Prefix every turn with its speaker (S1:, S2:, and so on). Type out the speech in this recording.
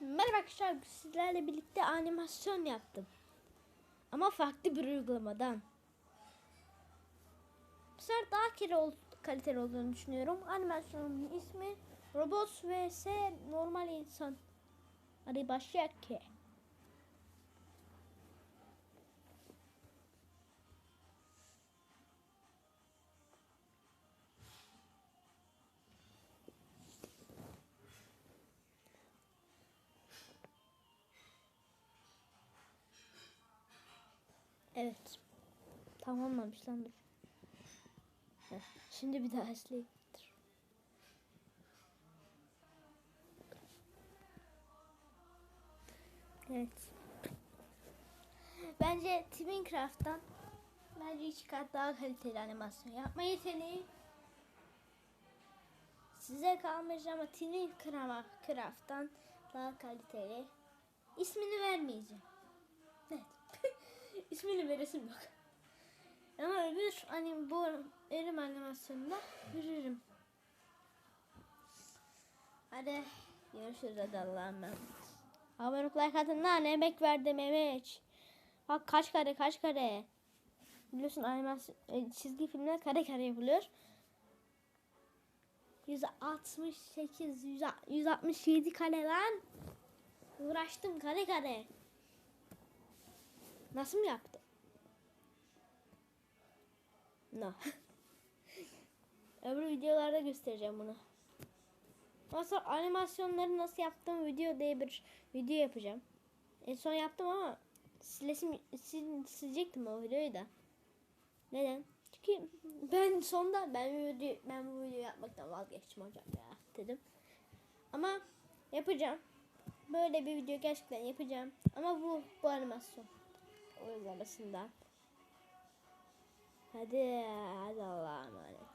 S1: Merhaba arkadaşlar sizlerle birlikte animasyon yaptım. Ama farklı bir uygulamadan. Bu sefer daha kere ol- kaliteli olduğunu düşünüyorum. Animasyonun ismi Robots vs Normal İnsan. Hadi başlayak Evet. Tamamlamış lan dur. Heh, Şimdi bir daha esleyebilir. Evet. Bence Twincraft'tan bence iki kat daha kaliteli animasyon yapma yeteneği size kalmış ama Twincraft'tan daha kaliteli. İsmini vermeyeceğim. Evet. İsmini veresim yok. Ama öbür hani bu erim animasyonunda veririm. Hadi görüşürüz hadi Allah'a emanet. Abone like atın lan emek verdim emek. Bak kaç kare kaç kare. Biliyorsun animasyon e, çizgi filmler kare kare yapılıyor. 168 100 167 kare lan. Uğraştım kare kare. Nasıl mı yaptım? No. Öbür videolarda göstereceğim bunu. Nasıl animasyonları nasıl yaptığım video diye bir video yapacağım. En son yaptım ama silesim sil, silecektim o videoyu da. Neden? Çünkü ben sonda ben bu video, ben bu videoyu yapmaktan vazgeçtim hocam ya dedim. Ama yapacağım. Böyle bir video gerçekten yapacağım. Ama bu bu animasyon uygulamasından. Hadi, hadi Allah'a emanet.